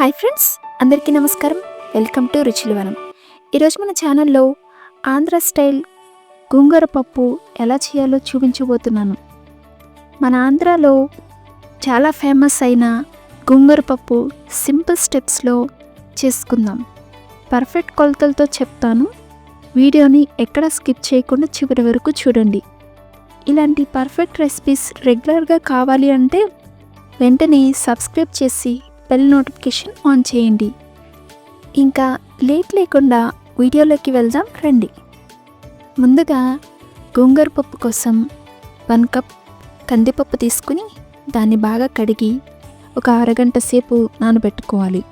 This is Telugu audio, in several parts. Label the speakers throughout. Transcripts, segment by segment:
Speaker 1: హాయ్ ఫ్రెండ్స్ అందరికీ నమస్కారం. Welcome to Ruchilavanam. ఈరోజు మన ఛానల్లో ఆంధ్ర స్టైల్ గోంగూర పప్పు ఎలా చేయాలో చూపించబోతున్నాను. మన ఆంధ్రాలో చాలా ఫేమస్ అయిన గోంగూర పప్పు సింపుల్ స్టెప్స్లో చేసుకుందాం. పర్ఫెక్ట్ కొలతలతో చెప్తాను. వీడియోని ఎక్కడ స్కిప్ చేయకుండా చివరి వరకు చూడండి. ఇలాంటి పర్ఫెక్ట్ రెసిపీస్ రెగ్యులర్గా కావాలి అంటే వెంటనే సబ్స్క్రైబ్ చేసి బెల్ నోటిఫికేషన్ ఆన్ చేయండి. ఇంకా లేట్ లేకుండా వీడియోలోకి వెళ్దాం రండి. ముందుగా గోంగూర పప్పు కోసం వన్ కప్ కందిపప్పు తీసుకుని దాన్ని బాగా కడిగి ఒక అరగంట సేపు నానబెట్టుకోవాలి.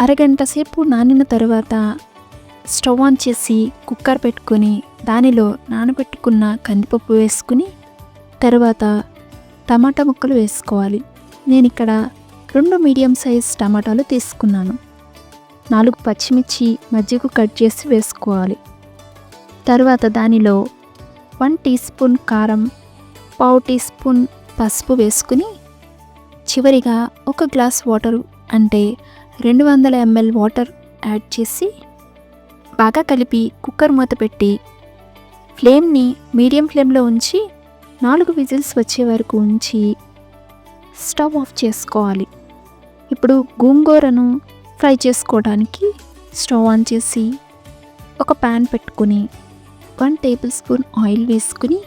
Speaker 1: అరగంట సేపు నానిన తర్వాత స్టవ్ ఆన్ చేసి కుక్కర్ పెట్టుకొని దానిలో నానబెట్టుకున్న కందిపప్పు వేసుకుని తర్వాత టమాటా ముక్కలు వేసుకోవాలి. నేను ఇక్కడ రెండు మీడియం సైజ్ టమాటాలు తీసుకున్నాను. నాలుగు పచ్చిమిర్చి మజ్జిగ కట్ చేసి వేసుకోవాలి. తర్వాత దానిలో వన్ టీ స్పూన్ కారం పావు టీ స్పూన్ పసుపు వేసుకుని చివరిగా ఒక గ్లాస్ వాటర్ అంటే రెండు వందల ఎంఎల్ వాటర్ యాడ్ చేసి బాగా కలిపి కుక్కర్ మూత పెట్టి ఫ్లేమ్ని మీడియం ఫ్లేమ్లో ఉంచి నాలుగు విజిల్స్ వచ్చే వరకు ఉంచి స్టవ్ ఆఫ్ చేసుకోవాలి. ఇప్పుడు గోంగూరను ఫ్రై చేసుకోవడానికి స్టవ్ ఆన్ చేసి ఒక ప్యాన్ పెట్టుకుని వన్ టేబుల్ స్పూన్ ఆయిల్ వేసుకుని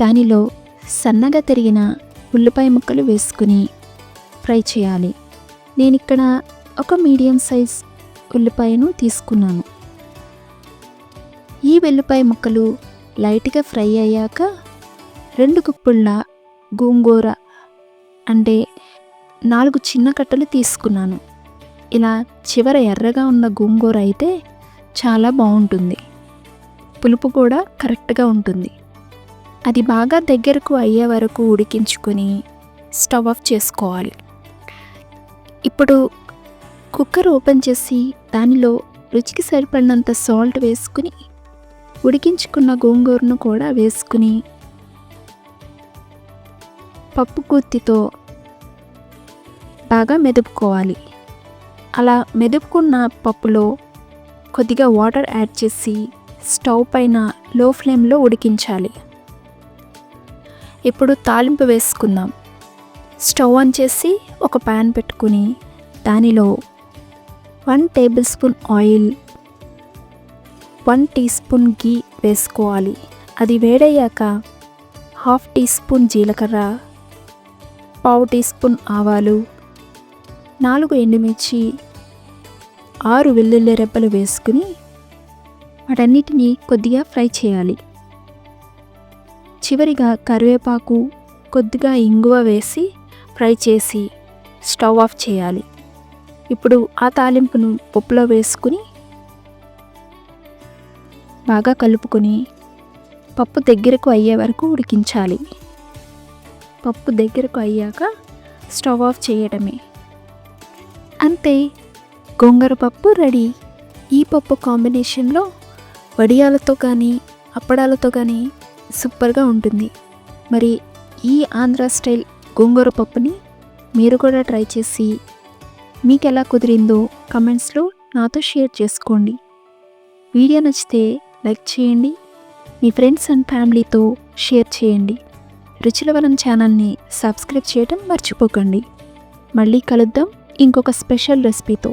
Speaker 1: దానిలో సన్నగా తరిగిన ఉల్లిపాయ ముక్కలు వేసుకుని ఫ్రై చేయాలి. నేను ఇక్కడ ఒక మీడియం సైజ్ ఉల్లిపాయను తీసుకున్నాను. ఈ వెల్లిపాయ ముక్కలు లైట్గా ఫ్రై అయ్యాక రెండు కుప్పుళ్ళ గోంగూర అంటే నాలుగు చిన్న కట్టలు తీసుకున్నాను. ఇలా చివర ఎర్రగా ఉన్న గోంగూర అయితే చాలా బాగుంటుంది. పులుపు కూడా కరెక్ట్గా ఉంటుంది. అది బాగా దగ్గరకు అయ్యే వరకు ఉడికించుకొని స్టవ్ ఆఫ్ చేసుకోవాలి. ఇప్పుడు కుక్కర్ ఓపెన్ చేసి దానిలో రుచికి సరిపడినంత సాల్ట్ వేసుకుని ఉడికించుకున్న గోంగూరను కూడా వేసుకుని పప్పు గుత్తితో బాగా మెదుపుకోవాలి. అలా మెదుపుకున్న పప్పులో కొద్దిగా వాటర్ యాడ్ చేసి స్టవ్ పైన లో ఫ్లేమ్లో ఉడికించాలి. ఇప్పుడు తాలింపు వేసుకుందాం. స్టవ్ ఆన్ చేసి ఒక ప్యాన్ పెట్టుకుని దానిలో one tablespoon oil one teaspoon ghee వేసుకోవాలి. అది వేడయ్యాక హాఫ్ టీ స్పూన్ జీలకర్ర పావు టీ స్పూన్ ఆవాలు నాలుగు ఎండుమిర్చి ఆరు వెల్లుల్లి రెబ్బలు వేసుకుని వాటన్నిటిని కొద్దిగా ఫ్రై చేయాలి. చివరిగా కరివేపాకు కొద్దిగా ఇంగువ వేసి ఫ్రై చేసి స్టవ్ ఆఫ్ చేయాలి. ఇప్పుడు ఆ తాలింపును పప్పులో వేసుకుని బాగా కలుపుకొని పప్పు దగ్గరకు అయ్యే వరకు ఉడికించాలి. పప్పు దగ్గరకు అయ్యాక స్టవ్ ఆఫ్ చేయడమే. అంతే. గోంగూర పప్పు రెడీ. ఈ పప్పు కాంబినేషన్లో వడియాలతో కానీ అప్పడాలతో కానీ సూపర్గా ఉంటుంది. మరి ఈ ఆంధ్ర స్టైల్ గోంగూర పప్పుని మీరు కూడా ట్రై చేసి మీకు ఎలా కుదిరిందో కమెంట్స్లో నాతో షేర్ చేసుకోండి. వీడియో నచ్చితే లైక్ చేయండి. మీ ఫ్రెండ్స్ అండ్ ఫ్యామిలీతో షేర్ చేయండి. రుచిలవనం ఛానల్ని సబ్స్క్రైబ్ చేయడం మర్చిపోకండి. మళ్ళీ కలుద్దాం. ఇంకొక స్పెషల్ రెసిపీతో